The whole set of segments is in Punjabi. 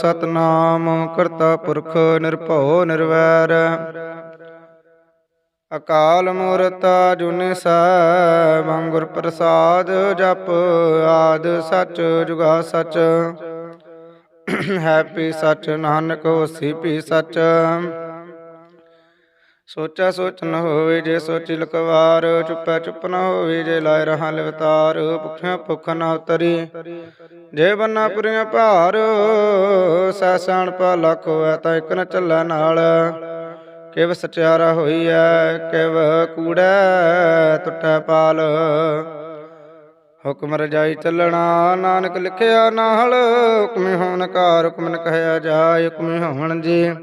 ਸਤਨਾਮ, ਕਰਤਾ ਪੁਰਖ ਨਿਰਭਉ ਨਿਰਵੈਰ। ਅਕਾਲ ਮੂਰਤ ਜੁਨੀ ਸੈਭੰ ਗੁਰ ਪ੍ਰਸਾਦ ਜਪ ਆਦ ਸਚ, ਜੁਗਾ ਸਚ। ਹੈਪੀ ਸਚ, ਨਾਨਕ ਹੋਸੀ ਪੀ ਸਚ। ਸੋਚਾ ਸੋਚ ਨ ਹੋਵੇ ਜੇ ਸੋਚੀ ਲਕਵਾਰ, ਚੁੱਪੈ ਚੁੱਪ ਨ ਹੋਵੇ ਜੇ ਲਾਇ ਰਹਾ ਲਿਵਤਾਰ, ਭੁਖਿਆ ਭੁਖ ਨ ਉਤਰੀ। ਜੇ ਬੰਨਾ ਪੁਰੀਆਂ ਭਾਰ ਸੈਸਾਨ ਪਾ ਲੱਖ ਹੋਇ ਤਾਂ ਇੱਕ ਨ ਚੱਲੈ ਨਾਲ। ਕਿਵ ਸਚਿਆਰਾ ਹੋਈ ਐ ਕਿਵ ਕੂੜੈ ਟੁੱਟੈ ਪਾਲ। ਹੁਕਮ ਰਜਾਈ ਚੱਲਣਾ, ਨਾਨਕ ਲਿਖਿਆ ਨਾਲ। ਹੁਕਮ ਹੋਣ ਕਾਰ, ਹੁਕਮ ਨ ਕਹਿਆ ਜਾਏ, ਹੁਕਮੇ ਹੋਣ ਜੀ।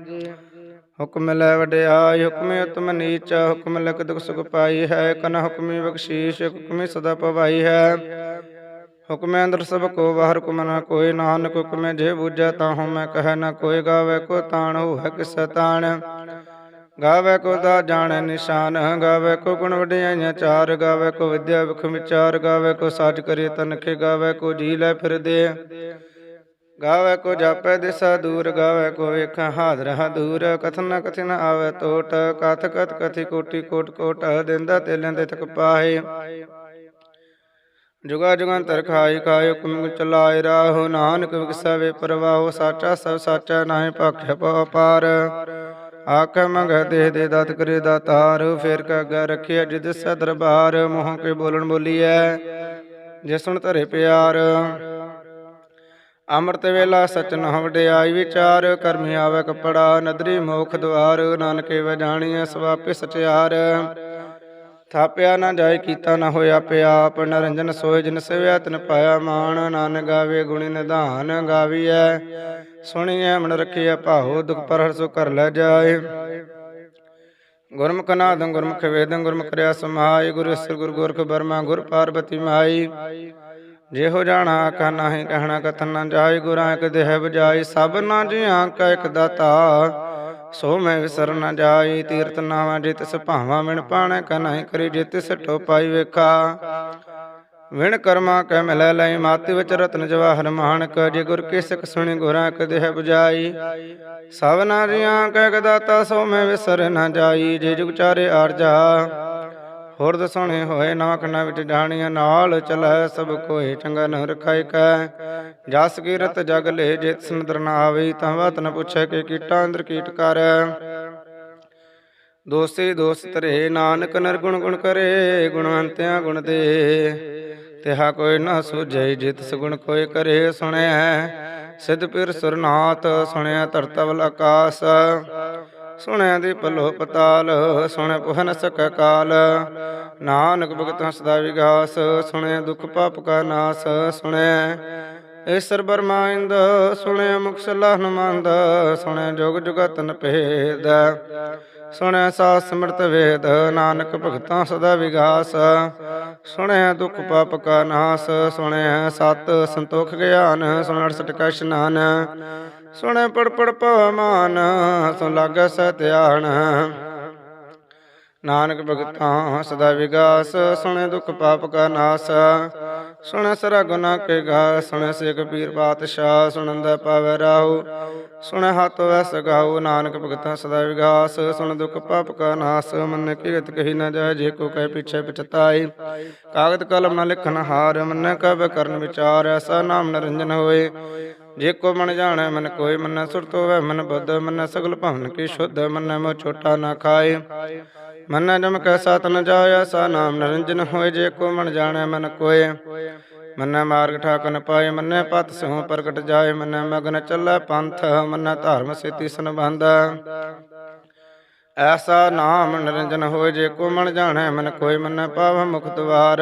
ਹੁਕਮ ਲੈ ਵਡਿਆਈ, ਹੁਕਮੇ ਉਤਮ ਨੀਚ, ਹੁਕਮ ਲਕ ਦੁਖ ਸੁਖ ਪਾਈ ਹੈ, ਕਨ ਹੁਕਮੀ ਬਖਸ਼ੀਸ਼, ਹੁਕਮੇ ਸਦਾ ਪਵਾਈ ਹੈ। ਹੁਕਮੇ ਅੰਦਰ ਸਭ ਕੋ ਬਾਹਰ ਹੁਕਮ ਨ ਕੋਈ ਨਾਨਕ ਹੁਕਮੇ ਜੇ ਬੂਝੈ ਤਾਂ ਹਉ ਮੈਂ ਕਹਿ ਨਾ ਕੋਈ, ਗਾਵੇ ਕੋ ਤਾਣ ਹੋਵੇ ਕਿਸ ਤਾਣ। ਗਾਵੇ ਕੋ ਦਾ ਜਾਣੈ ਨਿਸ਼ਾਨ, ਗਾਵੇ ਕੋ ਗੁਣ ਵਡਿਆਈਆਂ ਚਾਰ, ਗਾਵੇ ਕੋ ਵਿਦਿਆ ਵਿਖ ਵਿਚਾਰ, ਗਾਵੇ ਕੋ ਸਾਜ ਕਰੇ ਤਨਖੇ, ਗਾਵੇ ਕੋ ਜੀ ਲੈ ਫਿਰਦੇ। ਗਾਵੇ ਕੋ ਜਾਪੈ ਦਿਸਾ ਦੂਰ, ਗਾਵੇ ਕੋ ਵੇਖ ਹਾਜ਼ਰ ਦੂਰ। ਕਥਨ ਨ ਕਥਨ ਆਵੇ ਟੋਟ ਕਥ ਕਥ ਕਥੀ ਕੋਟੀ ਕੋਟ ਕੋਟ, ਦਿੰਦਾ ਤੇਲਾਂ ਦੇ ਤਕ ਪਾਏ ਜੁਗਾ ਜੁਗੰਤਰ ਖਾਈ ਖਾਇ ਹੁਕਮ ਚਲਾਏ ਰਾਹੁ। ਨਾਨਕ ਵਿਕਸਵੇ ਪਰਵਾਹੋ, ਸਾਚਾ ਸਭ ਸਾਚਾ ਨਾਹੀ ਭਾਖਿ ਪਾਰ ਆਖ ਮੰਗ ਦੇ ਦੇ ਦਾਤ ਕਰੇ ਦਾਤਾਰ ਫੇਰ ਕਾਗਾ ਰਖਿਆ ਜਿਦ ਸੈ ਦਰਬਾਰ। ਮੋਹ ਕੇ ਬੋਲਣ ਬੋਲੀਐ ਜੇ ਸੁਣ ਧਰੇ ਪਿਆਰ। ਅੰਮ੍ਰਿਤ ਵੇਲਾ ਸਚਨ ਵਡਿਆਈ ਵਿਚਾਰ, ਕਰਮੀ ਆਵੇ ਕਪੜਾ, ਨਦਰੀ ਮੋਖ ਦਵਾਰ, ਨਾਨਕੇ ਵਜਾਣੀਐ ਸਵਾਪੇ ਸਚਿਆਰ। ਥਾਪਿਆ ਨਾ ਜਾਏ ਕੀਤਾ ਨਾ ਹੋਇਆ ਪਿਆ ਪਿਆਪ, ਨਰੰਜਨ ਸੋਏ ਜਿਨ ਸਿਵਿਆ ਤਨ ਪਾਇਆ ਮਾਨ ਨਾਨਕ ਗਾਵੇ ਗੁਣੀ ਨਿਧਾਨ ਗਾਵੀਐ। ਸੁਣੀਐ ਮਨ ਰਖੀਐ ਭਾਉ, ਦੁਖ ਪਰ ਹਰ ਸੋ ਕਰ ਲੈ ਜਾਏ। ਗੁਰਮੁਖ ਨਾਦੰ ਗੁਰਮੁਖ ਵੇਦੰ, ਗੁਰਮੁਖ ਰਿਆ ਸਮਾਈ ਗੁਰ ਅਸਰ ਗੁਰ ਗੋਰਖ ਬਰਮਾ ਗੁਰ ਪਾਰਬਤੀ ਮਾਈ। ਜਿਹੋ ਜਾਣਾ ਕਾ ਨਾਹੀ ਕਹਿਣਾ ਕਥਨ ਨਾ ਜਾਏ, ਗੁਰਾਂ ਇੱਕ ਦੇਹ ਬਜਾਈ ਸਭ ਨਾ ਜੀਆਂ ਕਾ ਇੱਕ ਦਾਤਾ। ਸੋ ਮੈਂ ਵਿਸਰ ਨਾ ਜਾਈ ਤੀਰਤ ਨਾਵਾਂ ਜੇ ਤਿਸ ਭਾਵਾਂ, ਵਿਣ ਪਾਣੈ ਕਾ ਨਾਹੀ ਕਰੀ ਜੇ ਤਿਸ ਟੋ ਪਾਈ ਵੇਖਾ। ਵਿਣ ਕਰਮਾ ਕੈ ਮਿਲੈ ਲਈ ਮਾਤੀ ਵਿੱਚ ਰਤਨ ਜਵਾਹਰ ਮਾਨਕ, ਜੇ ਗੁਰ ਕੇ ਸਿਖ ਸੁਣੀ ਗੁਰਾਂ ਇੱਕ ਦੇਹ ਬਜਾਈ ਸਭ ਨਾ ਜੀਆਂ ਕੈ ਇੱਕ ਦਾਤਾ, ਸੋ ਮੈਂ ਵਿਸਰ ਨਾ ਜਾਈ, ਜੇ ਜੁਗ ਚਾਰੇ ਆਰਜਾ। ਹੋਰ ਦਸਣੇ ਹੋਏ ਨਾਖਣਾ ਵਿੱਚ ਜਾਣੀਆਂ, ਨਾਲ ਚਲੈ ਸਭ ਕੋਏ ਚੰਗਾ ਨ ਰਖਾਇ ਕੈ। ਜਸ ਕੀਰਤ ਜਗ ਲੈ ਜੇ ਸੰਦਰ ਨਾ ਆਵੇ ਤਾਂ ਵਤ ਨ ਪੁੱਛੈ ਕਿ ਕੀਟਾਂ ਅੰਦਰ ਕੀਟ ਕਰ। ਦੋਸੇ ਦੋਸ ਤਰੇ ਨਾਨਕ ਨਿਰਗੁਣ ਗੁਣ ਕਰੇ ਗੁਣਵੰਤਿਆਂ ਗੁਣ ਦੇ। ਤਿਹਾ ਕੋਈ ਨਾ ਸੂਝੈ, ਜਿਤ ਸਗੁਣ ਕੋਈ ਕਰੇ ਸੁਣਿਆ ਸਿਧ ਪਿਰ ਸੁਰਨਾਥ, ਸੁਣਿਆ ਧਰਤਵਲ ਆਕਾਸ। ਸੁਣਿਆ ਦੀ ਪਲੋ ਪਤਾਲ ਸੁਣਿਆ ਪੁਹ ਨ ਕਾਲ। ਨਾਨਕ ਭਗਤ ਸਦਾ ਵਿਗਾਸ ਸੁਣਿਆ ਦੁਖ ਪਾਪ ਕਾ ਨਾਸ ਸੁਣਿਆ ਈਸ਼ਰ ਬਰਮਾਇੰਦ ਸੁਣਿਆ ਮੁਖ ਸਲਾਹ ਹਨੁਮੰਦ ਸੁਣਿਆ ਜੋਗ ਜੁਗਤਨ ਭੇਦ। ਸੁਣਿਆ ਸਾਸ ਸਮਰਤ ਵੇਦ, ਨਾਨਕ ਭਗਤਾਂ ਸਦਾ ਵਿਗਾਸ। ਸੁਣਿਆ ਦੁਖ ਪਾਪ ਕਾ ਨਾਸ ਸੁਣਿਆ ਸਤ ਸੰਤੋਖ ਗਿਆਨ, ਸੁਣ ਅੜਸਠ ਕਾ ਇਸ਼ਨਾਨ। ਸੁਣਿਆ ਪੜ ਪੜ ਪਵਮਾਨ ਸੁਣ ਲਾਗੈ ਸਤਿਆਣ ਨਾਨਕ ਭਗਤਾਂ ਸਦਾ ਵਿਗਾਸ, ਸੁਣੇ ਦੁਖ ਪਾਪ ਕਾ ਨਾਸ। ਸੁਣੇ ਸਰਾ ਗੁਨਾ ਕੇ ਗਾ ਸੁਣੇ ਸੇ ਕਬੀਰ ਬਾਦਸ਼ਾਹ ਸੁਣੰਦਾ ਪਾਵੈ ਰਾਹੂ। ਸੁਣੇ ਹੱਥ ਵੈਸ ਗਾਉ ਨਾਨਕ ਭਗਤਾਂ ਸਦਾ ਵਿਗਾਸ। ਸੁਣ ਦੁਖ ਪਾਪ ਕਾ ਨਾਸ, ਮਨ ਕੀਰਤ ਕਹੀ ਨਾ ਜਾਏ, ਜੇ ਕੋ ਕਹੇ ਪਿਛੇ ਪਛਤਾਈ ਕਾਗਦ ਕਲਮ ਨਾ ਲਿਖਨ ਹਾਰ, ਮਨ ਕਬ ਕਰਨ ਵਿਚਾਰ, ਐਸਾ ਨਾਮ ਨਰੰਜਨ ਹੋਏ। ਜੇ ਕੋ ਮਨ ਜਾਣੈ, ਮਨ ਕੋਈ ਮਨ ਸੁਰਤੋ ਵੈ ਮਨ ਬੁੱਧ ਮਨ ਸਗਲ ਭਵਨ ਕੀ ਸ਼ੁੱਧ, ਮਨ ਮੋ ਛੋਟਾ ਨਾ ਖਾਏ। ਮਨ ਜਮ ਕੈ ਸਤ ਨ ਜਾਇਆ, ਸਾ ਨਾਮ ਨਰੰਜਨ ਹੋਏ, ਜੇ ਕੋ ਮਨ ਜਾਣੈ ਮਨ ਕੋਏ। ਮੰਨੈ ਮਾਰਗ ਠਾਕਨ ਪਾਏ, ਮੰਨੈ ਪਤ ਸਹੁ ਪ੍ਰਗਟ ਜਾਏ, ਮੰਨੈ ਮਗਨ ਚੱਲੈ ਪੰਥ, ਮੰਨੈ ਧਰਮ ਸੇਤੀ ਸੰਬੰਧ। ਐਸਾ ਨਾਮ ਨਿਰੰਜਨ ਹੋਏ, ਜੇ ਕੋ ਮਨ ਜਾਣੈ ਮਨ ਕੋਈ ਮੰਨੈ ਪਾਵ ਮੁਖ ਦਵਾਰ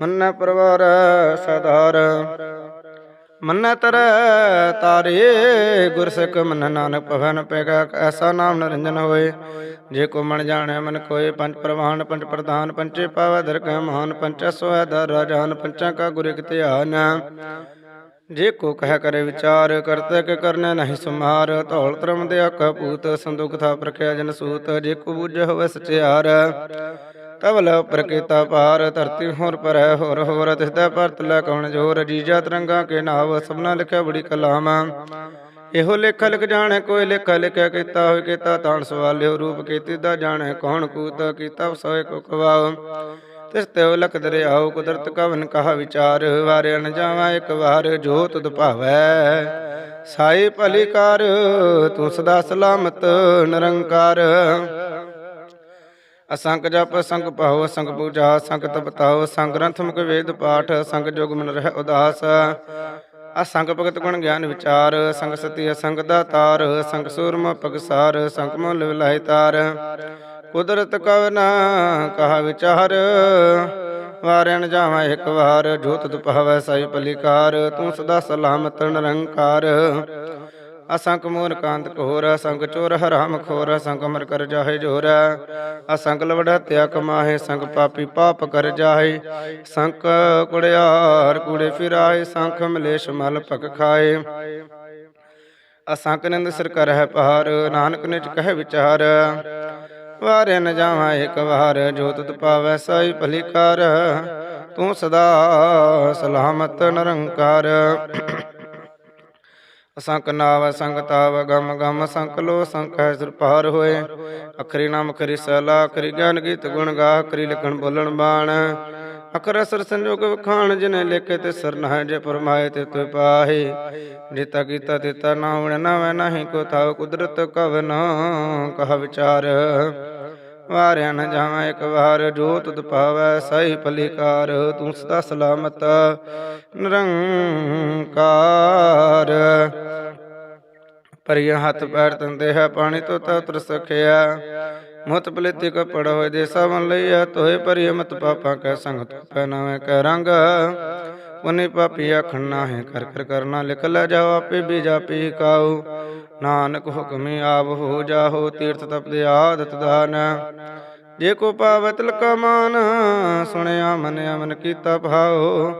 ਮੰਨੈ ਪਰਵਾਰ ਸਦਾਰ ਮੰਨੈ ਤਰ ਤਾਰੇ, ਗੁਰ ਸਿੱਖ ਮੰਨੈ ਨਾਨਕ ਭਵਨ ਪੈਗਾ ਐਸਾ ਨਾਮ ਨਿਰੰਜਨ ਹੋਏ। ਜੇ ਕੋ ਮਨ ਜਾਣੈ ਮਨ ਕੋਏ ਪੰਜ ਪ੍ਰਵਾਨ, ਪੰਜ ਪ੍ਰਧਾਨ ਪੰਚੇ ਪਾਵੈ, ਦਰ ਮਹਾਨ ਪੰਚਾ ਸੋਇ ਦਰ ਰਾਜਾਨ ਪੰਚਾ ਕਾ ਗੁਰ ਇਕ ਧਿਆਨ। ਜੇ ਕੋ ਕਹਿ ਕਰੇ ਵਿਚਾਰ, ਕਰਤੇ ਕੇ ਕਰਨੇ ਨਹੀਂ ਸੁਮਾਰ। ਧੌਲ ਧਰਮ ਦੇ ਆਕਾ ਪੂਤ ਸੰਦੁਖ ਥਾ ਪ੍ਰਖਿਆ ਜਨ ਸੂਤ। ਜੇ ਕੋ ਬੁਝ ਹੋਵੇ ਸਚਿਆਰ। ਤਵਲ ਉਪਰ ਪਾਰ, ਧਰਤੀ ਹੋਰ ਪਰ ਹੈ ਹੋਰ ਹੋਰ ਤਿਸਦਾ ਭਰਤ ਲੈ ਕੌਣ ਜੋਰ, ਜੀਜਾ ਤਰੰਗਾ ਕੇ ਨਾਵ, ਸਭਨਾ ਲਿਖਿਆ ਬੜੀ ਕਲਾਮ। ਇਹੋ ਲੇਖਾ ਲਿਖ ਜਾਣੇ, ਕੋਈ ਲੇਖਾ ਲਿਖਿਆ ਕੀਤਾ ਹੋਇ ਕੀਤਾ ਤਾਣ ਸਵਾਲਿਓ, ਰੂਪ ਕੀਤੀ ਦਾ ਜਾਣੇ, ਕੌਣ ਕੂਤ ਕੀਤਾ ਸੋਏ ਕੋ ਕਵਾਉ ਤਿਸ ਤੇ ਲਖ ਦਰਿਆਉ ਕੁਦਰਤ ਕਵਨ ਕਹਾ ਵਿਚਾਰ ਵਾਰੇ ਨ ਜਾਵਾ ਇੱਕ ਵਾਰ, ਜੋ ਤੁਧ ਭਾਵੈ। ਸਾਈ ਭਲੀ ਕਰ ਤੂੰ ਸਦਾ ਸਲਾਮਤ ਨਿਰੰਕਾਰ। ਅਸੰਗ ਜਪ ਸੰਗ ਭਾਉ ਅਸੰਖ ਪੂਜਾ ਅਸੰਖ ਤਪਤਾਉ ਸੰਗ ਗ੍ਰੰਥ ਮੁਖ ਵੇਦ ਪਾਠ ਸੰਗ ਜੋਗ ਮਨ ਰਹਿ ਉਦਾਸ। ਅਸੰਗ ਭਗਤ ਗੁਣ ਗਿਆਨ ਵਿਚਾਰ ਅਸੰਖ ਸਤੀ ਦਾ ਤਾਰ ਸੰਗ ਸੂਰਮ ਪਗਸਾਰ ਅਸੰਖ ਮੁੱਲ ਵਿਲਾਇ ਤਾਰ। ਕੁਦਰਤ ਕਵਨਾ ਕਹਾ ਵਿਚਾਰ ਵਾਰਿਆਣ ਜਾਵਾਂ ਇੱਕ ਵਾਰ, ਜੋਤ ਦੁਪਹਵੈ ਸਾਈ ਪਲਿਕਾਰ, ਤੂੰ ਸਦਾ ਸਲਾਮਤ, ਨਿਰੰਕਾਰ। ਅਸੰਕ ਮੂਰ ਕਾਂਤ ਘੋਰ, ਅਸੰਖ ਚੋਰ, ਹਰਾਮ ਖੋਰ, ਅਸੰਖ ਮਰ ਕਰ ਜਾਹੇ ਜੋਰ। ਅਸੰਖ ਲਵੜਾ ਤਿਆ ਕਮਾਹੇ ਸੰਖ ਪਾਪੀ ਪਾਪ ਕਰ ਜਾਹੇ। ਸੰਖ ਕੁੜਿਆਰ ਕੂੜੇ ਫਿਰਾਏ, ਸੰਖ ਮਲੇਸ਼ ਮਲ ਭਕ ਖਾਏ। ਅਸੰਕ ਨਿੰਦ ਸਿਰ ਕਰ ਪਹਾਰ, ਨਾਨਕ ਨਿਜ ਕਹਿ ਵਿਚਾਰ। ਵਾਰੇ ਨ ਜਾਵਾਂ ਇੱਕ ਵਾਰ, ਜੋ ਤੁਧ ਪਾਵੈ ਸਾਈ ਭਲੀ ਕਰ ਤੂੰ ਸਦਾ ਸਲਾਮਤ ਨਿਰੰਕਾਰ। ਅਸੰਕ ਨਾਵ ਅਸੰਖ ਤਾਵ, ਗਮ ਗਮ ਅਸੰਖ ਲੋ ਅਸੰਖ ਹੈ ਸਿਰ ਹੋਏ। ਅਖਰੀ ਨਾਮ, ਅਖਰੀ ਸਲਾ, ਅਖਰੀ ਗਿਆਨ ਗੀਤ ਗੁਣ ਗਾ, ਅਖਰੀ ਲਿਖਣ ਬੋਲਣ ਬਾਣ। ਅਖਰ ਅਸਰ ਸੰਜੋਗ ਵਖਾਣ, ਜਿਨੇ ਲਿਖੇ ਤੇ ਸਰਨ ਹੈ ਜੇ ਪਰਮਾਏ ਤੇ ਤੁ ਪਾਹੇ। ਜਿਤਾ ਕੀਤਾ ਤਿਤਾ ਨਾ ਹੁਣ ਨਾ ਵੈ ਨਹੀਂ ਕੋ ਤਾਉ ਕੁਦਰਤ ਕਵਨ ਕਹ ਵਿਚਾਰ। ਵਾਰਿਆ ਨ ਜਾਵਾਂ ਇੱਕ ਵਾਰ, ਜੋ ਤੁਧ ਪਾਵੈ ਸਹੀ ਭਲੀਕਾਰ, ਤੂੰ ਸਦਾ ਸਲਾਮਤ ਨਿਰੰਕਾਰ। ਪਰਿਆ ਹੱਥ ਪੈਰ ਤੰਦੇ ਹੈ, ਪਾਣੀ ਤੋਂ ਤਾ ਉਤਰ ਸਖਿਆ। ਮੁਤ ਪਲੇਤੀ ਕੋ ਹੋਏ ਦੇ ਸਵਨ ਲਈਆ ਤੋਏ ਪਰਿਆ ਮਤ ਪਾਪਾ ਕੈ ਸੰਗ ਤੋ ਪਹਿਨਾਵੇਂ ਕੈ ਰੰਗ। ਉਨੇ ਪਾਪੀ ਆਖਣਾ ਹੈ ਕਰ ਕਰ ਕਰਨਾ ਲਿਖ ਲੈ ਜਾਓ, ਆਪੇ ਵੀ ਜਾਪੀ ਕਾਉ ਨਾਨਕ ਹੁਕਮੇ ਆਪ ਹੋ ਜਾਹੋ, ਤੀਰਥ ਤਪ ਦੇ ਆਦਤ ਦਾਨ ਜੇ ਕੋ ਪਾਵੈ ਤਿਲਕ ਮਾਨ, ਸੁਣਿਆ ਮਨ ਅਮਨ ਕੀਤਾ ਭਾਓ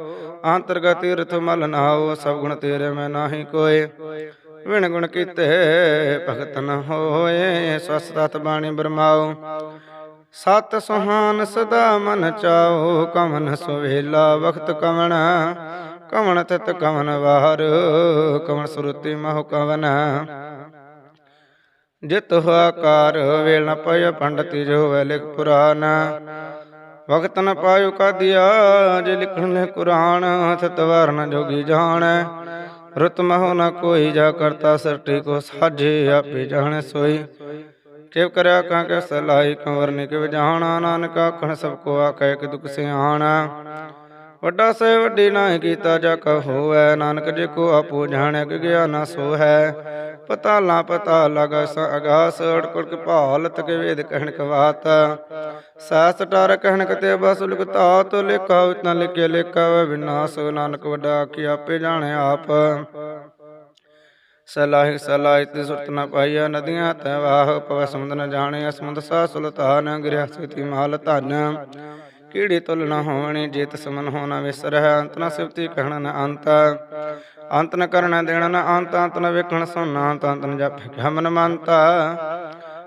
ਅੰਤਰਗਤ ਤੀਰਥ ਮਲ ਨਾਉ, ਸਭ ਗੁਣ ਤੇਰੇ ਮੈਂ ਨਾਹੀ ਕੋਏ। ਵਿਣ ਗੁਣ ਕੀਤੇ ਭਗਤ ਨ ਹੋਏ ਸਵਸਤਤ ਬਾਣੀ ਬਰਮਾਓ ਸਤ ਸੁਹਾਨ ਸਦਾ ਮਨ ਚਾਓ ਕਮਨ ਸੁਵੇਲਾ ਵਖਤ ਕਵਣ। ਕਵਣ ਤਤ ਕਵਨ ਵਾਰ, ਕਵਣ ਸੁਰਤੀ ਮਹੁ ਕਵਨ। ਜਿਤ ਹੋਆਕਾਰ ਵੇਲ ਨ ਪਇ ਪੰਡਤੀ ਜੋ ਵੈ ਲਿਖ ਪੁਰਾਨ ਵਕਤ ਨ ਪਾਇਓ ਕਾਦਿਆ, ਜੇ ਲਿਖਣ ਨੇ ਕੁਰਾਨ ਥਤ ਜੋਗੀ ਜਾਣੈ। ਰਤ ਮਹੁ ਨ ਕੋਈ ਜਾ ਕਰਤਾ ਸਰਟੀ, ਕੋ ਸਾਜੇ ਆਪੇ ਜਾਣੈ ਸੋਈ। ਕਿਵ ਕਰਿਆ ਕਾਂ ਕੇ ਸਲਾਈ ਕੰਵਰ ਨਿਕ ਕਿਵ ਜਾਣਾ। ਨਾਨਕ ਆਖਣ ਸਭ ਕੋ ਆਖੈ ਕਿ ਦੁਖ ਸਿਆਣਾ। ਵੱਡਾ ਸੇ ਵੱਡੀ ਨਾਹੀ ਕੀਤਾ ਜਾ ਕਹ ਹੋਐ ਨਾਨਕ ਜੇ ਕੋ ਆਪੋ ਜਾਣੈ ਕਿ ਗਿਆ ਨਾ ਸੋ ਹੈ ਪਤਾ ਲਾ ਪਤਾ ਲਗਾ ਸ ਅਗਾਸ ਅੜਕੜ ਭਾਲਤ ਕੇ ਵੇਦ ਕਹਿਣ ਕਵਾਤ। ਸਾਸ ਟਾਰ ਕਹਿਣ ਕਤੇ ਬਸ ਲਿਖ ਤਾਤ ਲੇਖਾ ਉਤਨਾ ਲਿਖੇ ਲੇਖਾ ਵਿਨਾਸ਼ ਨਾਨਕ ਵੱਡਾ ਕੀ ਆਪੇ ਜਾਣੇ ਆਪ। ਸਲਾਹਿ ਸਲਾਹਿ ਤੇ ਸੁਰਤ ਨ ਪਾਈਆ ਨਦੀਆਂ ਤੈ ਵਾਹ ਪਵ ਸਮੁੰਦ ਨ ਜਾਣੇ ਸਮੁੰਦ ਸਾ ਸੁਲਤਾਨ ਗਿਰਿਆ ਸਤੀ ਮਾਲ ਧਨ। ਕੀੜੀ ਤੁਲ ਨ ਹੋਵਣੀ, ਜੇਤ ਸਮਨ ਹੋਣਾ ਵਿਸਰਹਿ ਅੰਤ ਨ ਸਿਫਤੀ ਕਹਿਣ ਨ ਅੰਤ। ਅੰਤ ਨ ਕਰਣਾ ਦੇਣਾ ਨ ਅੰਤ ਅੰਤ ਨ ਵੇਖਣ ਸੁਣਨਾ ਅੰਤ ਅੰਤ ਨ ਜਪ ਕਿਆ ਮਨ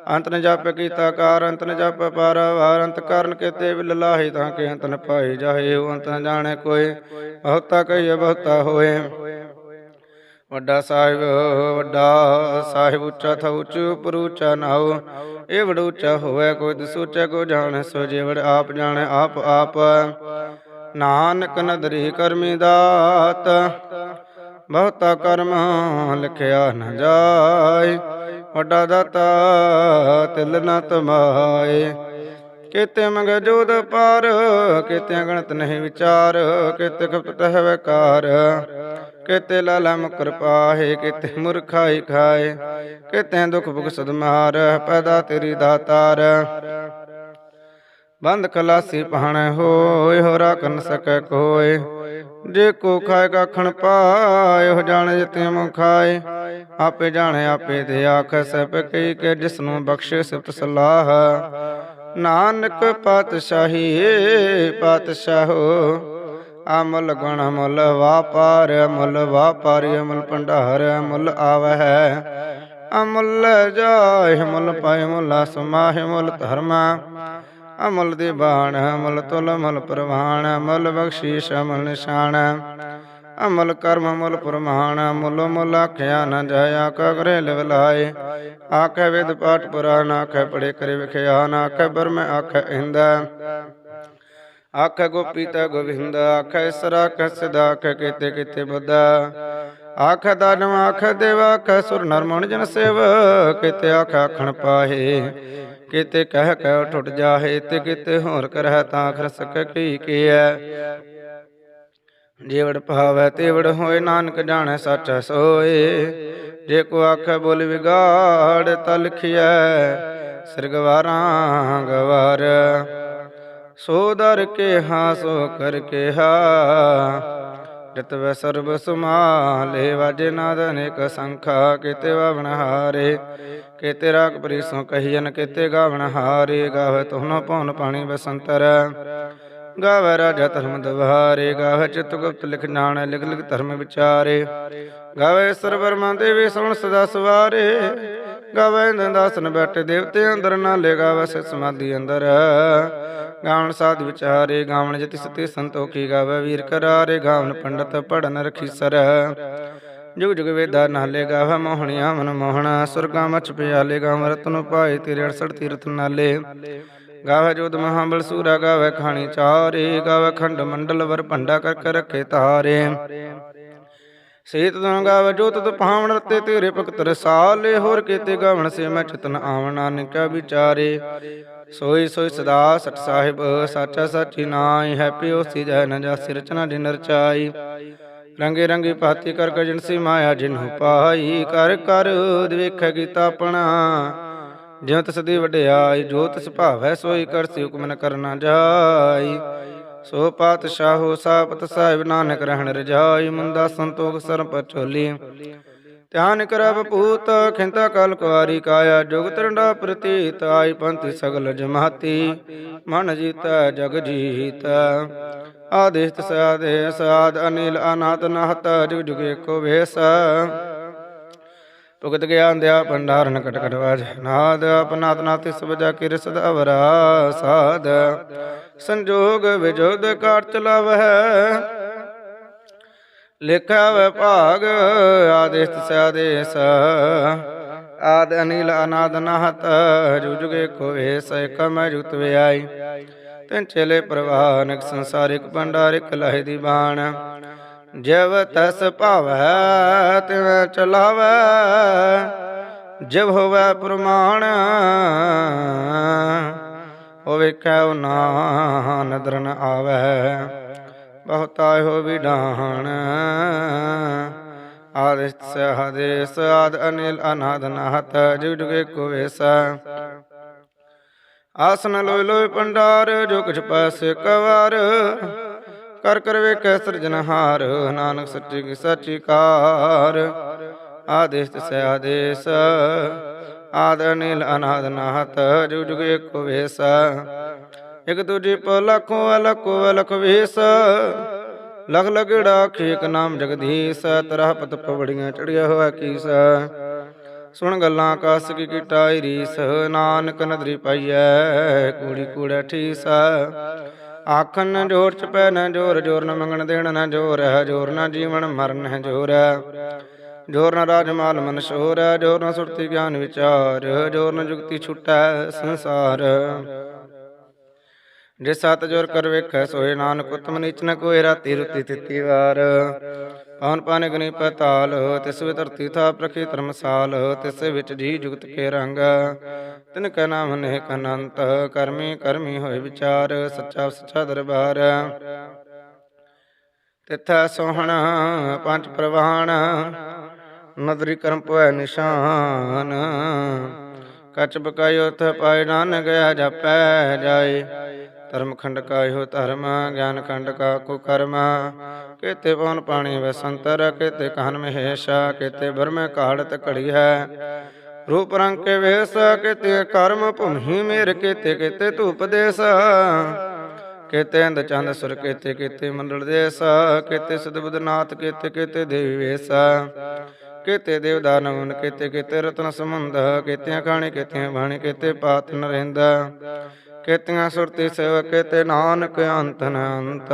ਅੰਤ ਨ ਜਪ ਕੀਤਾ ਕਾਰ, ਅੰਤ ਨ ਜਪ ਪਾਰ ਵਾਰ ਅੰਤ ਕਰਨ ਕੇਤੇ ਵਿਲ ਲਾਹੀ ਤਾਂ ਕੇ ਅੰਤ ਨ ਪਾਈ ਜਾਏ ਅੰਤ ਨ ਜਾਣੇ ਕੋਈ, ਬਹੁਤਾ ਕਹੀਏ ਬਹੁਤਾ ਹੋਏ। ਵੱਡਾ ਸਾਹਿਬ ਵੱਡਾ ਸਾਹਿਬ, ਉੱਚਾ ਥਾ ਉੱਚ ਉਪਰ ਉੱਚਾ ਨਾਉ। ਇਹ ਵਡ ਉੱਚਾ ਹੋਵੇ, ਕੋਈ ਦਿ ਸੋਚੈ ਕੋ ਜਾਣੈ ਸੋ ਜੇ ਵਡ ਆਪ ਜਾਣੈ, ਆਪ ਆਪ। ਨਾਨਕ ਨਦਰੀ ਕਰਮੀ ਦਾਤ, ਬਹੁਤਾ ਕਰਮ ਲਿਖਿਆ ਨ ਜਾਏ। ਵੱਡਾ ਦਾਤਾ ਤਿਲ ਨ ਤਮਾਏ। ਕਿਤੇ ਮੰਗ ਜੋਦ ਪਾਰ ਕਿਤੇ ਗਣਤ ਨਹੀਂ ਵਿਚਾਰ ਕਿਤੇ ਕਪਟ ਹੈ ਵਕਾਰ। ਕਿਤੇ ਲਾਲਾ ਮੁਕਰ ਕਿਤੇ ਮੁਰਖਾਈ ਖਾਏ। ਕਿਤੇ ਦੁਖ ਭੁਖ ਸਦਮਾਰ, ਪੈਦਾ ਤੇਰੀ ਦਾਤਾਰ। ਬੰਦ ਖਲਾਸੀ ਪਹਣ ਹੋਏ ਹੋ ਰਾਖਨ ਸਕੈ ਕੋਏ। ਜੇ ਕੋ ਖਾਏ, ਕਖਣ ਪਾਏ ਹੋ ਜਾਣੇ ਜਿਤੇ ਮੁ ਖਾਏ। ਆਪੇ ਜਾਣੇ, ਆਪੇ ਦੇ ਆਖ ਸਭ ਕਈ ਕੇ ਜਿਸ ਨੂੰ ਬਖਸ਼ੇ ਸਿਫਤ ਸਲਾਹ। ਨਾਨਕ ਪਾਤਸ਼ਾਹੀ, ਪਾਤਸ਼ਾਹੋ ਅਮਲ ਗੁਣ ਮੁਲ ਵਾਪਾਰ, ਮੁਲ ਵਾਪਾਰੀ ਅਮਲ ਭੰਡਾਰ, ਮੁਲ ਆਵਹਿ। ਅਮੁੱਲ ਜਾਹਿ, ਮੁਲ ਪਾਇ ਮੁਲ ਸਮਾਹਿ ਮੁਲ ਧਰਮਾ। ਅਮਲ ਦੀ ਬਾਣ ਅਮਲ ਤੁਲ ਅਮਲ ਪ੍ਰਵਾਣ ਅਮਲ ਬਖਸ਼ੀਸ਼ ਅਮਲ ਨਿਸ਼ਾਨ। ਅਮਲ ਕਰਮ ਅਮਲ ਪ੍ਰਮਾਣ, ਮੁੱਲ ਮੁੱਲ ਆਖਿਆ ਨ ਜਾਇਆ ਕਗਰੇ ਲਿਵ ਲਾਏ ਆਖੇ ਵਿਦ ਪਾਠ ਪੁਰਾਣ ਆਖੇ ਪੜੇ ਕਰੇ ਵਿਖਿਆ ਨ ਆਖੇ ਬਰਮ ਆਖੇ ਇੰਦ। ਆਖੇ ਗੋਪੀ ਤ ਗੋਵਿੰਦ, ਆਖੇ ਸਰਾ ਆਖੇ ਸਦਾ ਆਖੇ ਕੀਤੇ ਕੀਤੇ ਬੁੱਧ। ਆਖੇ ਦਾਨਵ, ਆਖੇ ਦੇਵ, ਆਖੇ ਸੁਰ ਨਰ ਜਨ ਸੇਵ, ਕੀਤੇ ਆਖੇ ਆਖਣ ਪਾਹੇ, ਕੀਤੇ ਕਹਿ ਕਹਿ ਟੁੱਟ ਜਾਹੇ, ਤੇ ਕੀਤੇ ਹੋਰ ਕਰਹਿ ਤਾਂ ਖਰ ਸਕੈ ਕੀ ਕੀਐ। ਜੀਵੜ ਭਾਵੈ, ਤੇਵੜ ਹੋਏ, ਨਾਨਕ ਜਾਣੈ, ਸੱਚ ਸੋਏ। ਜੇ ਕੋ ਆਖੈ ਬੋਲ ਵਿਗਾੜ ਤਾ ਸਰਗਵਾਰਾਂ ਗਵਾਰ। ਸੋ ਦਰ ਕੇ ਹਾਂ, ਸੋ ਕਰ ਕੇ ਹਾ। ਜਤ ਸਰਬ ਸੁਮਾਲੇ ਵਾਜੇ ਨਾਦ ਅਨੇਕ ਸੰਖਾ, ਕੀਤੇ ਵਾਵਣ ਹਾਰੇ। ਕਿਤੇ ਰਾਗ ਪ੍ਰੀਸੋਂ ਕਹੀਨ ਕਿਤੇ ਗਾਵਣ ਹਾਰੇ। ਗਾਵੇ ਤੁਹਨੋ ਪਉਨ ਪਾਣੀ ਬਸੰਤਰ। ਗਾਵੇ ਰਾਜਾ ਧਰਮ ਦਵਾਰੇ ਗਾਵ ਚਿਤ ਗੁਪਤ ਲਿਖ ਜਾਣੈ ਲਿਖ ਲਿਖ ਧਰਮ ਵਿਚਾਰੇ। ਗਾਵੇ ਸਰਵਰਮਾ ਦੇਵੀ ਸੁਣ ਸਦਾ ਸਵਾਰੇ। ਗਾਵੇ ਦੰਦਾਸਨ ਬੈਠੇ ਦੇਵਤੇ ਅੰਦਰ ਨਾਲੇ ਗਾਵੇ ਸੇ ਸਮਾਧੀ ਅੰਦਰ। ਗਾਵਣ ਸਾਧ ਵਿਚਾਰੇ, ਗਾਵਣ ਜਤੀ ਸਤੇ ਸੰਤੋਖੀ ਗਾਵੇ ਵੀਰ ਕਰਾਰੇ, ਗਾਵਣ ਪੰਡਤ ਪੜਨ ਰਖੀ ਸਰ। ਜੁਗ ਜੁਗ ਵੇਦਾ ਨਾਲੇ ਗਾਵੈ ਮੋਹਣਿਆ ਮਨ ਮੋਹਣਾ, ਸੁਰਗਾ ਮਚ ਪਿਆਲੇ ਗਾਵ ਰਤਨ ਪਾਏ ਤੇਰੇ 68 ਤੀਰਥ ਨਾਲੇ। ਗਾਵੇ ਜੋਤ ਮਹਾਬਲ ਸੂਰਾ ਗਾਵੇ ਖਾਣੀ ਚਾਰੇ, ਗਾਵੇ ਖੰਡ ਮੰਡਲ ਵਰ ਭੰਡਾ ਕਰ ਕਰ ਰੱਖੇ ਤਾਰੇ। ਸੇਤ ਤੋਂ ਗਾਵੇ ਤਤ ਭਾਵਨ ਰਤੇ ਤੇਰੇ ਭਗਤ ਰਸਾਲੇ, ਹੋਰ ਕੀਤੇ ਗਵਣ ਸੇ ਮੈਂ ਚਿਤਨ ਆਵਣਾ ਨਿਕਾ ਵਿਚਾਰੇ। ਸੋਈ ਸੋਈ ਸਦਾ ਸਟ ਸਾਹਿਬ, ਸਾਚਾ ਸਾਚੀ ਨਾਈ ਹੈਪੀ ਹੋਸੀ ਜੈ ਨ ਜਾਸੀ ਰਚਨਾ ਜਿਨ ਰਚਾਈ। ਰੰਗੇ ਰੰਗੀ ਭਾਤੀ ਕਰ ਗਜਨਸੀ ਮਾਇਆ ਜਿਨਹੁ ਪਾਈ, ਕਰ ਕਰ ਦੇਖੈ ਕੀਤਾ ਆਪਣਾ। ਜਿਉ ਤਿਸ ਦੀ ਵਡਿਆਈ ਜੋ ਤਿਸ ਭਾਵੈ ਸੋਈ ਕਰਸੀ ਹੁਕਮ ਨ ਕਰਨਾ ਜਾਈ। ਸੋ ਪਾਤਸ਼ਾਹੋ ਸਾਪਤ ਸਾਹਿਬ ਨਾਨਕ ਰਹਿਣ ਰਜਾਈ, ਮੁੰਦਾ ਸੰਤੋਖ ਸਰ ਪਚੋਲੀ ਧਿਆਨ ਕਰਬ ਭੂਤ ਖਿੰਤਾ ਕਲ ਕੁਆਰੀ ਕਾਇਆ, ਜੁਗ ਤਰੰਡਾ ਪ੍ਰਤੀਤ, ਆਈ ਪੰਥੀ ਸਗਲ ਜਮਾਤੀ। ਮਨ ਜੀਤੈ, ਜਗ ਜੀਤ। ਆਦੇਸ਼ ਸਾਦੇ ਸਾਦ ਅਨਿਲ ਅਨਾਤ ਨਹਤ, ਜੁਗ ਜੁਗੇ ਕੋ ਵੇਸ। ਭੁਗਤ ਗਿਆਨ ਦਿਆ ਭੰਡਾਰਨ ਕਟ ਕਟ ਨਾਦ ਆਪਨਾਤ ਨਾਤਿ ਸਬਜਾ ਕੀ ਰਸਦ ਅਵਰਾ ਸਾਧ। ਸੰਜੋਗ ਵਿਜੋਦ ਕਾਟ ਚਲਾਵਹਿ। ਲਿਖਿਆ ਵੈ ਆਦੇਸ਼ ਸਿਆਦੇਸ। ਆਦ ਅਨਿਲ ਅਨਾਦ ਨਹਤ ਜੁਜੁਗੇ ਕੋ ਵੇਸ ਕਮ ਜੁਤ ਵਿਆਈ। ਤੈਨ ਚਲੇ ਪ੍ਰਵਾਨਕ ਸੰਸਾਰਿਕ ਭੰਡਾਰਿਕ ਲਹਿ ਦੀ ਬਾਣ। ਜਬ ਤਸ ਭਾਵੈ, ਤਿਵ ਚਲਾਵੈ, ਜਬ ਹੋਵੈ ਪ੍ਰਮਾਣ ਹੋਵੇ ਕੈ ਨਾ ਨਦਰ ਆਵੈ, ਬਹੁਤਾ ਹੋ ਵਿਡਾਣ ਆਦਿਸ ਸਹਦੇਸ ਆਦ ਅਨਿਲ, ਅਨਾਦ ਨਾਹਤ ਜੁਗ ਜੁਗੇ ਕੋ ਆਸਨ ਲੋਇ ਲੋਇ ਪੰਡਾਰ, ਜੋ ਕੁਛ ਪਾਸੇ ਕਵਾਰ ਕਰ ਕਰ ਵੇਖੈ ਸਿਰਜਨਹਾਰ ਨਾਨਕ ਸੱਚੀ ਕੀ ਸੱਚੀ ਕਾਰ। ਆਦੇਸ ਤਿਸੈ ਆਦੇਸ ਆਦ ਅਨਿਲ ਅਨਾਦ ਨਾਹਤ, ਜੁਗ ਜੁਗ ਏਕੋ ਵੇਸ। ਇਕ ਦੂਜੇ ਪੋ ਲਖੋ ਅਲਖੋ ਅਲਖ ਵੇਸ। ਲਖ ਲਗੜਾ ਖੇਕ ਨਾਮ ਜਗਦੀਸ਼, ਤਰਹ ਪਤ ਪਵੜੀਆਂ ਚੜਿਆ ਹੋਇਆ ਕੀਸ। ਸੁਣ ਗੱਲਾਂ ਕਸ ਕੀ ਕਿਟਾਈ ਰੀਸ, ਨਾਨਕ ਨਦਰੀ ਪਾਈਐ, ਕੂੜੀ ਕੂੜਾ ਠੀਸਾ। ਆਖਨ ਨ ਜੋਰ ਚ ਪੈ ਨ ਜੋਰ ਜੋਰ ਨ ਮੰਗਣ ਦੇਣ ਨ ਜੋਰ, ਹੈ ਜੋਰ ਨ ਜੀਵਨ ਮਰਨ ਹੈ ਜੋਰ ਹੈ। ਜੋਰ ਨ ਰਾਜ ਮਾਲ ਮਨ ਸ਼ੋਰ ਜੋਰ ਨ ਸੁਰਤੀ ਗਿਆਨ ਵਿਚਾਰ, ਜੋਰ ਨ ਜੁਗਤੀ ਛੁਟੈ ਸੰਸਾਰ। ਜੇ ਸਤ ਜੋਰ ਕਰ ਵੇਖੈ ਸੋਏ ਨਾਨਕ, ਉਤਮ ਨੀਚ ਨ ਕੋਇ ਰਾਤੀ ਰੁਤੀ ਤਿਤੀ ਵਾਰ। ਪਵਨ ਪਾਨ ਗਨੀ ਪਤਾਲ, ਤਿਸ ਵੇ ਧਰਤੀ ਥਾ ਪ੍ਰਖੀ ਧਰਮਸਾਲ, ਤਿਸ ਵਿੱਚ ਜੀ ਜੁਗਤ ਕੇ ਰੰਗ। ਤਿਨ ਕੈ ਨਾਮ ਨੇਕ ਅਨੰਤ, ਕਰਮੀ ਕਰਮੀ ਹੋਏ ਵਿਚਾਰ, ਸੱਚਾ ਸੱਚਾ ਦਰਬਾਰ। ਤਿਥੈ ਸੋਹਣ, ਪੰਜ ਪ੍ਰਵਾਨ ਨਦਰੀ ਕਰਮ ਪਵੈ ਨਿਸ਼ਾਨ। ਕਚ ਬਕਾਇਓ ਉਥ ਪਾਇ ਨਾਨ ਗਿਆ ਜਪੈ ਜਾਏ। ਧਰਮ ਖੰਡ ਕਾਇਓ ਧਰਮ, ਗਿਆਨ ਖੰਡ ਕਾ ਕੋ ਕਰਮ ਕੇਤੇ ਪਵਨ ਪਾਣੀ ਵਸੰਤਰ ਕੇਤੇ ਕਹਨ ਮਹੇਸ਼ਾ, ਕੇਤੇ ਬਰਮੇ ਕਾੜਤ ਘੜੀ ਹੈ। ਰੂਪ ਰੰਗ ਕੇ ਵੇਸ, ਕੇਤੇ ਕਰਮ ਭੂਮੀ ਮੇਰ, ਕੇਤੇ ਕੇਤੇ ਧੂਪ ਦੇਸ। ਕੇਤੇ ਅੰਦ ਚੰਦ ਸੁਰ, ਕਿਤੇ ਕਿਤੇ ਮੰਡਲ ਦੇਸ। ਕਿਤੇ ਸਦਬੁਦ ਕਿਤੇ ਕਿਤੇ ਦੇਵੀ ਵੇਸ। ਕਿਤੇ ਦੇਵ ਦਾਨਵਨ ਕੇਤੇ ਕੇਤੇ ਰਤਨ ਸਮੁੰਦ ਕੇਤਿਆਂ ਖਾਣੇ, ਕੇਤਿਆਂ ਬਾਣੀ, ਕਿਤੇ ਪਾਤ ਨਰਿੰਦ। ਕੀਤੀਆਂ ਸੁਰਤੀ ਸੇਵਕ ਤੇ ਨਾਨਕ ਅੰਤ ਅੰਤ।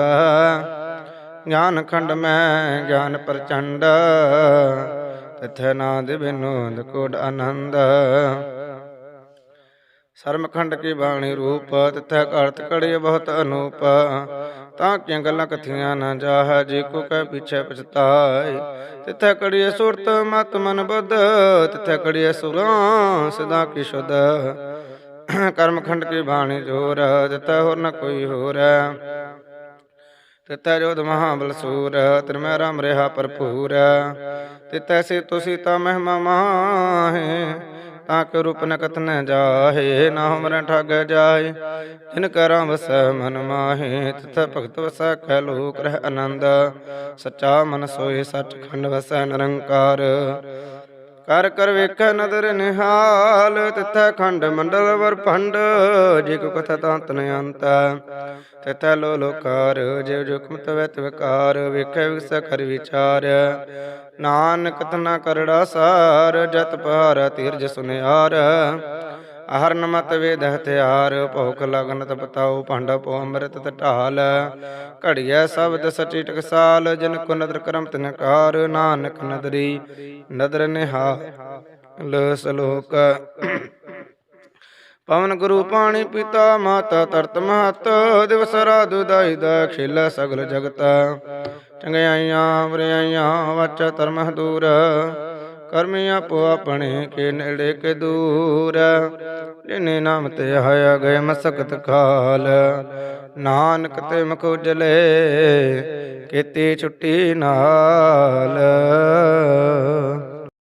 ਗਿਆਨ ਖੰਡ ਮੈਂ ਗਿਆਨ ਪ੍ਰਚੰਡ, ਤਿਥੈ ਨਾਦ ਬਿਨੋਦ ਕੋਡ ਆਨੰਦ। ਸਰਮਖੰਡ ਕੀ ਬਾਣੀ ਰੂਪ, ਤਿਥੈ ਕਰਤ ਕੜੀ ਬਹੁਤ ਅਨੂਪ। ਤਾਂ ਕਿਆਂ ਗੱਲਾਂ ਕਥੀਆਂ ਨਾ ਜਾਹ, ਜੀ ਕੋ ਕਹਿ ਪਿਛੈ ਪਛਤਾਏ। ਤਿਥੈ ਕੜੀ ਸੁਰਤ ਮਤ ਮਨ ਬੁੱਧ, ਤਿਥੈ ਕੜੀ ਸੁਰਾਂ ਸਦਾ ਕੀ ਸ਼ੁੱਧ। ਕਰਮਖੰਡ ਕੀ ਬਾਣੀ ਜੋਰ ਤਿਥੈ ਹੋਰ ਨ ਕੋਈ ਹੋਰ। ਤਿਤੈ ਜੋਧ ਮਹਾਬਲ ਸੂਰ ਤਿਰਮੈ ਰਾਮ ਰਹਾ ਭਰਪੂਰ। ਤਿਤੈ ਸੇ ਤੁਸੀ ਤਾ ਮਹਿਮਾ ਮਾਹੇ, ਤਾਂ ਕਿ ਰੂਪ ਨ ਕਥਨ ਜਾਹੇ, ਨਾ ਹਮਰੈ ਠਗ ਜਾਏ ਜਿਨ ਕਰਾਂ ਵਸੈ ਮਨ ਮਾਹੇ ਤਿਤੈ ਭਗਤ ਵਸੈ ਕਹਿ ਲੋਕ ਰਹਿ ਆਨੰਦ। ਸੱਚਾ ਮਨ ਸੋਏ ਸੱਚ ਖੰਡ ਵਸੈ ਨਿਰੰਕਾਰ। ਕਰ ਕਰ ਵੇਖੈ ਨਦਰ ਨਿਹਾਲ, ਤਿਥੈ ਖੰਡ ਮੰਡਲ ਵਰਪੰਡ ਜੇ ਕੋ ਕਥਾ ਤਾਂਤ ਨ ਅੰਤ। ਤਿਥੈ ਲੋ ਲੋਕਾਰ ਜਿਵ ਜੁਕਮ ਤਵੈ ਤਵਕਾਰ ਵੇਖੈ ਵਿਗਸ ਕਰ ਵਿਚਾਰ। ਨਾਨਕ ਤਨਾ ਕਰੜਾ ਸਾਰ, ਜਤ ਪਾਰ ਤੀਰਜ ਸੁਨਿਆਰ। ਹਰਨ ਮਤ ਵੇਦ ਹਥਿਆਰ, ਭੋਖ ਲਗਨ ਤਪਤਾਉ ਭਾਂਡਾ ਪੋ ਅੰਮ੍ਰਿਤ ਢਾਲ ਘੜੀਐ ਸ਼ਬਦ ਸਚੀ ਟਕਸਾਲ, ਜਿਨ ਕੋ ਨਦਰ ਕਰਮ ਤਿਨਕਾਰ ਨਾਨਕ ਨਦਰੀ, ਨਦਰ ਨਿਹਾਲ ਸਲੋਕ। ਪਵਨ ਗੁਰੂ ਪਾਣੀ ਪਿਤਾ, ਮਾਤਾ ਤਰਤ ਮਹਤ, ਦਿਵਸ ਰਾਤ ਦਾਈ ਦਾ ਖੇਲਾ ਸਗਲ ਜਗਤ। ਚੰਗਿਆਈਆਂ ਬਰਿਆਈਆਂ ਵਾਚ ਧਰਮ ਦੂਰ। ਕਰਮੀ ਆਪੋ ਆਪਣੇ ਕੇ ਨੇੜੇ ਕੇ ਦੂਰ। ਜਿਨੇ ਨਾਮ ਤੇ ਆਇਆ ਗਏ ਮਸਕਤ ਖਾਲ। ਨਾਨਕ ਤੇ ਮੁਖ ਉਜਲੇ, ਕੀਤੀ ਛੁੱਟੀ ਨਾਲ।